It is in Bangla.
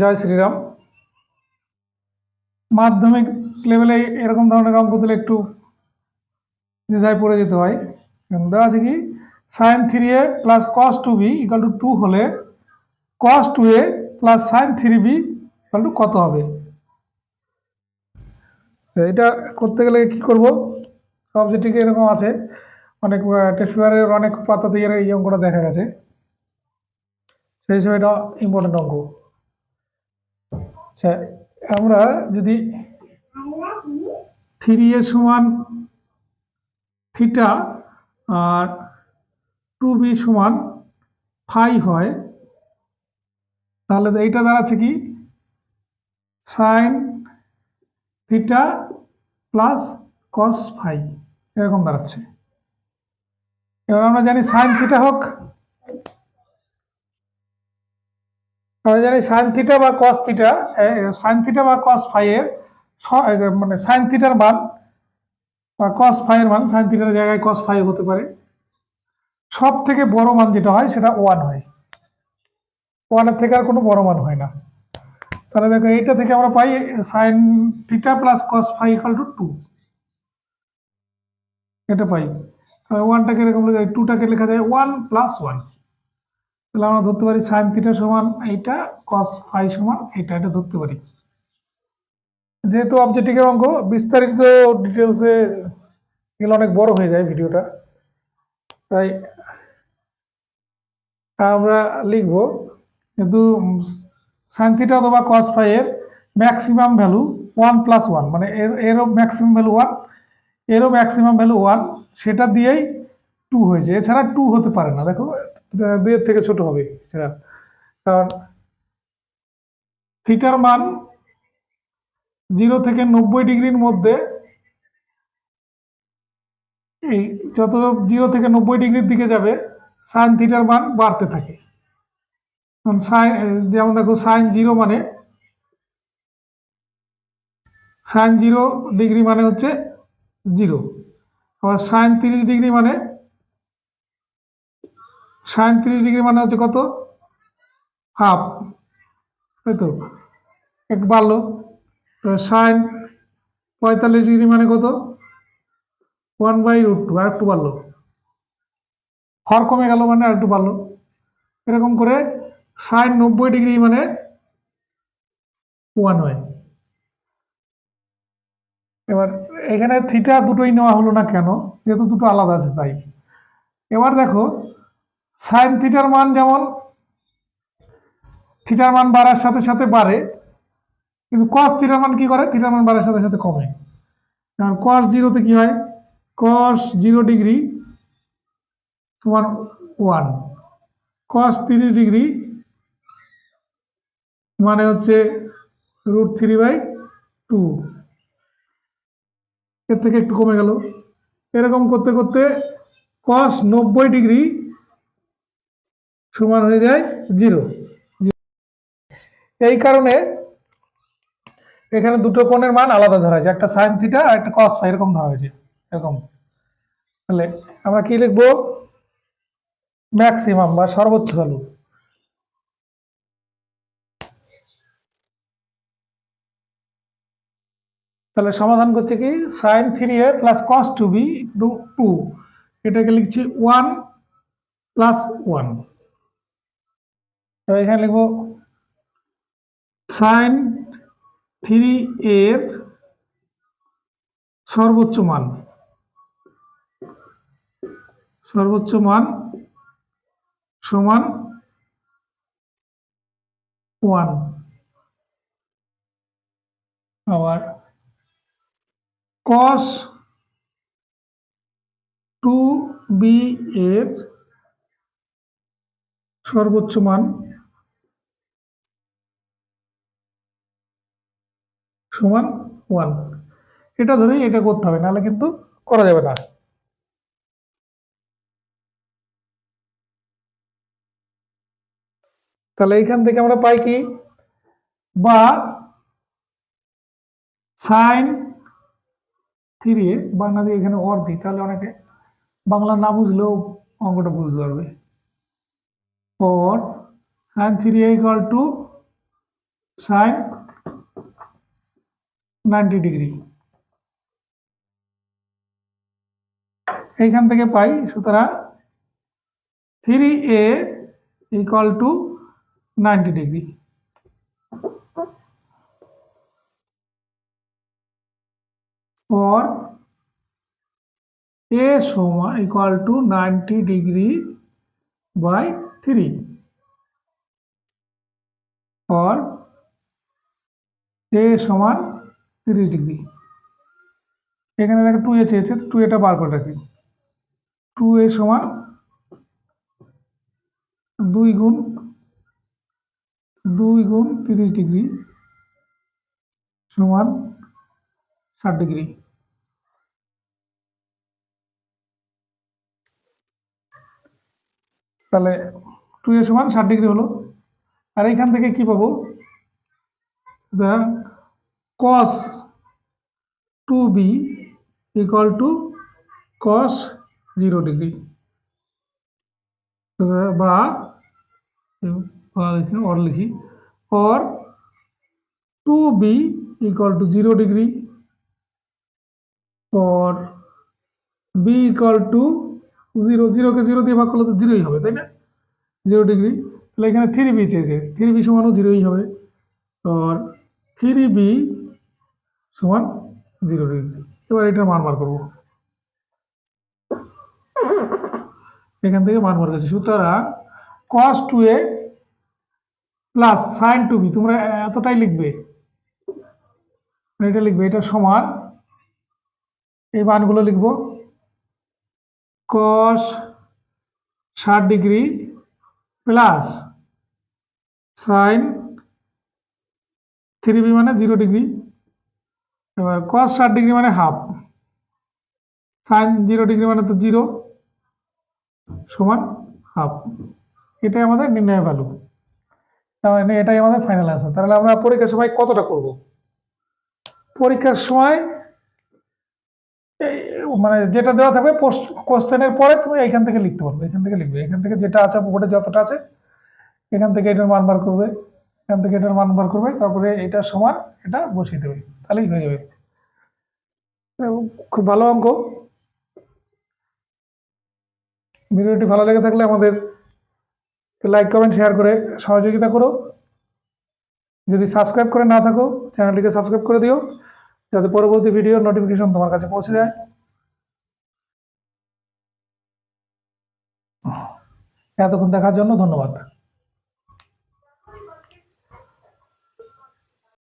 জয় শ্রীরাম। মাধ্যমিক লেভেলে এরকম ধরনের অঙ্ক দিলে একটু দ্বিধায় পড়ে যেতে হয়। দেওয়া আছে কি? Sine three A plus cos two B equal to two হলে cos two A plus sine three B equal to কত হবে? এটা করতে গেলে কি করব? অবজেক্টিভে এরকম আছে। অনেক টেস্ট পেপারের অনেক পাতাতে এই অঙ্কটা দেখা গেছে। সেই হিসেবে এটা ইম্পর্টেন্ট অঙ্ক। আচ্ছা আমরা যদি থ্রি এ সমান থিটা আর টু বি সমান ফাই হয়, তাহলে এইটা দাঁড়াচ্ছে কি? Sine theta plus cos phi, এরকম দাঁড়াচ্ছে। এবার আমরা জানি সাইন থিটা হোক আমরা জানি সাইন থিটা বা কস থিটা সাইন থিটা বা কস ফাই এর মানে সাইন থিটার মান বা কস ফাই এর মান সাইন থিটার জায়গায় কস ফাই হতে পারে। সব থেকে বড় মান যেটা হয়, সেটা ওয়ান হয়। ওয়ানের থেকে আর কোনো বড় মান হয় না। তাহলে দেখো, এইটা থেকে আমরা পাই sine theta plus cos phi equal to two এটা পাই। ওয়ানটাকে এরকম টুটাকে লেখা যায় ওয়ান প্লাস ওয়ান তাহলে আমরা ধরতে পারি সাইন থিটা সমান এইটা কস ফাই সমান এইটা, এটা ধরতে পারি। যেহেতু অবজেক্টিভের অঙ্ক, বিস্তারিত ডিটেলসে এগুলো অনেক বড় হয়ে যায় ভিডিওটা। তাই আমরা লিখব, কিন্তু সাইন থিটা অথবা কস ফাই এর maximum value one plus one মানে এর, এরও ম্যাক্সিমাম ভ্যালু ওয়ান এরও ম্যাক্সিমাম ভ্যালু ওয়ান সেটা দিয়েই টু হয়েছে এছাড়া টু হতে পারে না। দেখো দুইয়ের থেকে ছোট হবে কারণ থিটার মান জিরো থেকে নব্বই ডিগ্রির মধ্যে এই যত জিরো থেকে নব্বই ডিগ্রির দিকে যাবে সাইন থিটার মান বাড়তে থাকে। যেমন দেখো সাইন জিরো মানে সাইন জিরো ডিগ্রি মানে হচ্ছে জিরো আবার সাইন তিরিশ ডিগ্রি মানে সাইন তিরিশ ডিগ্রি মানে হচ্ছে কত? হাফ। তাই তো? এক বাড়লো। সাইন পঁয়তাল্লিশ ডিগ্রি মানে কত? ওয়ান বাই রুট টু, আর একটু বাড়লো। হর কমে গেল মানে আর একটু বাড়লো। এরকম করে সাইন নব্বই ডিগ্রি মানে ওয়ান হয় এবার এখানে থিটা দুটোই নেওয়া হলো না কেন? যেহেতু দুটো আলাদা আছে, তাই। এবার দেখো সাইন থিটার মান যেমন থিটার মান বাড়ার সাথে সাথে বাড়ে, কিন্তু কস থিটার মান কি করে? থিটার মান বাড়ার সাথে সাথে কমে। কারণ কস জিরোতে কি হয়? কস জিরো ডিগ্রি সমান ওয়ান কস তিরিশ ডিগ্রি মানে হচ্ছে রুট থ্রি বাই টু এর থেকে একটু কমে গেল। এরকম করতে করতে কস নব্বই ডিগ্রি সমান হয়ে যায় জিরো। এই কারণে এখানে দুটো কোণের মান আলাদা ধরা হয়েছে, একটা সাইন থিটা আর একটা কস ফাই এরকম ধরা হয়েছে, এরকম। তাহলে আমরা কি লিখব? ম্যাক্সিমাম বা সর্বোচ্চ ভ্যালু তাহলে সমাধান করছে কি? Sine three A plus cos two B two এটাকে লিখছি ওয়ান প্লাস ওয়ান এবার এখানে লিখব সাইন থ্রি এর সর্বোচ্চ মান। সর্বোচ্চ মান সমান ওয়ান আবার কস টু বি এর সর্বোচ্চ মান সমান ওয়ান এটা ধরেই এটা করতে হবে, নাহলে কিন্তু করা যাবে না। তাহলে এইখান থেকে আমরা পাই কি? বা সাইন থ্রি বাংলা দিয়ে এখানে অর দিই, তাহলে অনেকে বাংলা না বুঝলেও অঙ্কটা বুঝতে পারবে। Or sine three equal to sine ninety degree এইখান থেকে পাই, সুতরাং three A equal to ninety degree or a সমান equal to 90 degree by 3 or a সমান 30 ডিগ্রি। এখানে দেখো টু এ চেয়েছে টু এটা বার করে রাখি। টু এ সমান দুই গুণ দুই গুণ তিরিশ ডিগ্রি সমান ষাট ডিগ্রি। তাহলে টু এ সমান ষাট ডিগ্রি হলো। আর এখান থেকে কি পাবো? Cos two B equal to cos zero degree বা লিখি। Or two B equal to zero degree or b equal to zero জিরোকে zero দিয়ে ভাগ করলে তো জিরোই হবে, তাই না? জিরো ডিগ্রি তাহলে এখানে থ্রি বি চেয়েছে। থ্রি বি সমানও জিরোই হবে। আর থ্রি বি সমান জিরো ডিগ্রি। এবার এটার মান বার করব। এখান থেকে মান বার করছি। সুতরাং cos two A plus sine two B তোমরা এতটাই লিখবে। এটা লিখবে, এটা সমান, এই মানগুলো লিখব। কস ষাট degree plus sine three B মানে জিরো ডিগ্রি। এবার কস ষাট ডিগ্রি মানে হাফ সাইন জিরো ডিগ্রি মানে তো জিরো সমান হাফ এটাই আমাদের নির্ণয় ভ্যালু মানে এটাই আমাদের ফাইনাল অ্যান্সার তাহলে আমরা পরীক্ষার সময় কতটা করব? পরীক্ষার সময় মানে যেটা দেওয়া থাকবে কোশ্চেনের পরে তুমি এইখান থেকে লিখতে পারবে এখান থেকে লিখবে, এখান থেকে যেটা আছে বোর্ডে যতটা আছে, এখান থেকে এটার মান বার করবে, এখান থেকে এটার মান বার করবে, তারপরে এটা সমান এটা বসিয়ে দেবে। তাহলেই হয়ে যাবে। খুব ভালো অঙ্ক। ভিডিওটি ভালো লেগে থাকলে আমাদের লাইক, কমেন্ট, শেয়ার করে সহযোগিতা করো। যদি সাবস্ক্রাইব করে না থাকো, চ্যানেলটিকে সাবস্ক্রাইব করে দিও, যাতে পরবর্তী ভিডিওর নোটিফিকেশন তোমার কাছে পৌঁছে যায়। এতক্ষণ দেখার জন্য ধন্যবাদ।